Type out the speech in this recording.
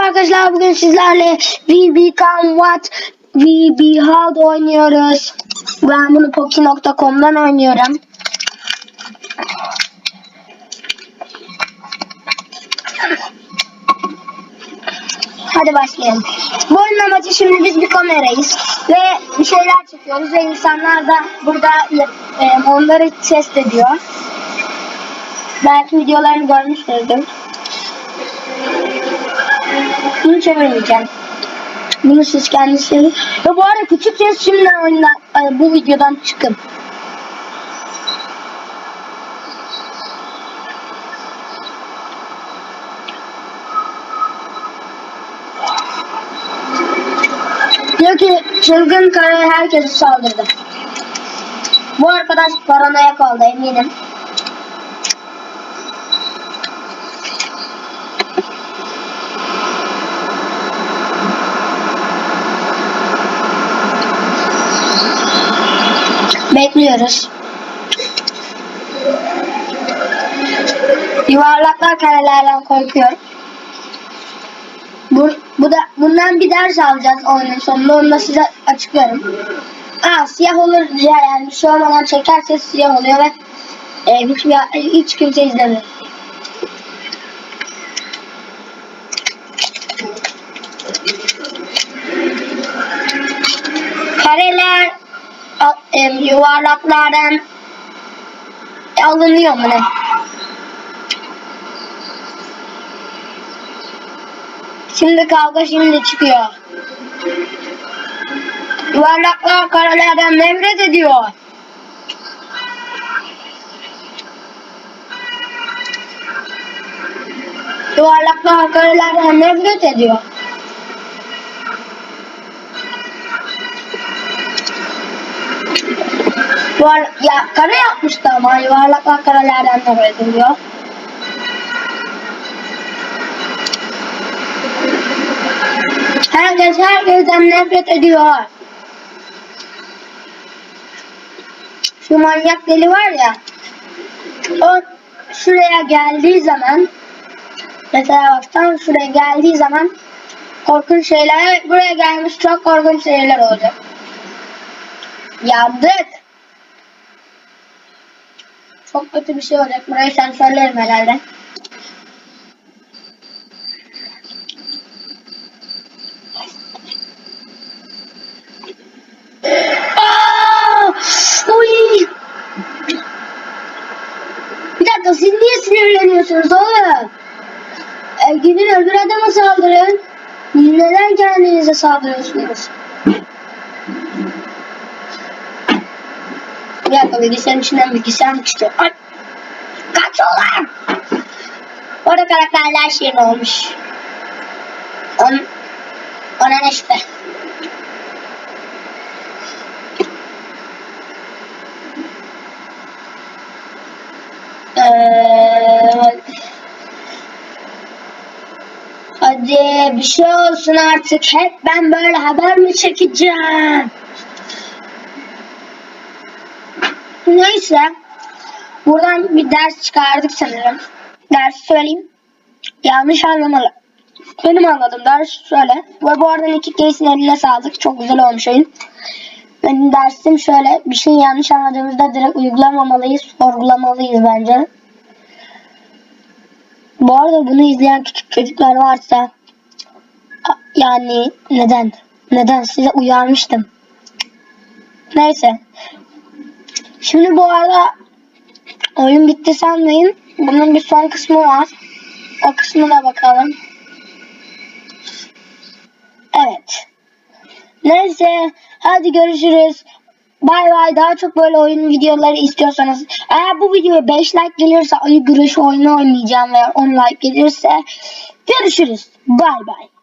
Merhaba arkadaşlar bugün sizlerle We Become What We Behold oynuyoruz. Ben bunu Poki.com'dan oynuyorum. Hadi başlayalım. Bu oyunun amacı şimdi biz bir kamerayız ve bir şeyler çekiyoruz ve insanlar da burada e, onları test ediyor. Belki videolarını görmüşsünüzdür. Bunu çevirmeyeceğim. Bunu siz kendisi. Ve bu arada küçükseniz şimdiden oyundan, e, bu videodan çıkın. Diyor ki çılgın karaya herkese saldırdı. Bu arkadaş paranoyak oldu eminim. Bekliyoruz. Yuvarlaklar karelerden korkuyor. Bu, bu da bundan bir ders alacağız oyunun sonunda. Onu da size açıklarım. Aa siyah olur diye yani bir şey olmadan çekerse siyah oluyor ve e, hiç, hiç kimse izlemiyor. Yuvarlaklardan alınıyor mu ne? Şimdi kavga şimdi çıkıyor. Yuvarlaklar karelerden nefret ediyor. Yuvarlaklar karelerden nefret ediyor. Yuvar ya kare yapmıştı ama yuvarlaklar karelerden nefret ediyor. Herkes herkesten nefret ediyor. Şu manyak deli var ya. O şuraya geldiği zaman mesela bak şuraya geldiği zaman korkunç şeyler buraya gelmiş çok korkunç şeyler olacak. Yandık. Çok kötü bir şey olacak. Burayı sensörlerim herhalde. Bir dakika siz niye sinirleniyorsunuz oğlum? E, öbür adama saldırın. Neden kendinize saldırıyorsunuz? Bir dakika bilgisayarın içinden bilgisayar mı çıkıyor? Ay! Kaçıyorlar! Orada karakterler şirin olmuş. On, ona ne şüphe. Ee, hadi bir şey olsun artık. Hep ben böyle haber mi çekeceğim? Neyse. Buradan bir ders çıkardık sanırım. Ders söyleyeyim. Yanlış anlamalı. Benim anladım ders şöyle. Ve bu arada Nicky Case'in eline sağlık. Çok güzel olmuş oyun. Benim dersim şöyle. Bir şey yanlış anladığımızda direkt uygulamamalıyız. Sorgulamalıyız bence. Bu arada bunu izleyen küçük çocuklar varsa yani neden? Neden? Size uyarmıştım. Neyse. Şimdi bu arada oyun bitti sanmayın. Bunun bir son kısmı var. O kısmına bakalım. Evet. Neyse. Hadi görüşürüz. Bay bay. Daha çok böyle oyun videoları istiyorsanız. Eğer bu videoya 5 like gelirse ayı güreşi oyunu oynayacağım ve 10 like gelirse görüşürüz. Bay bay.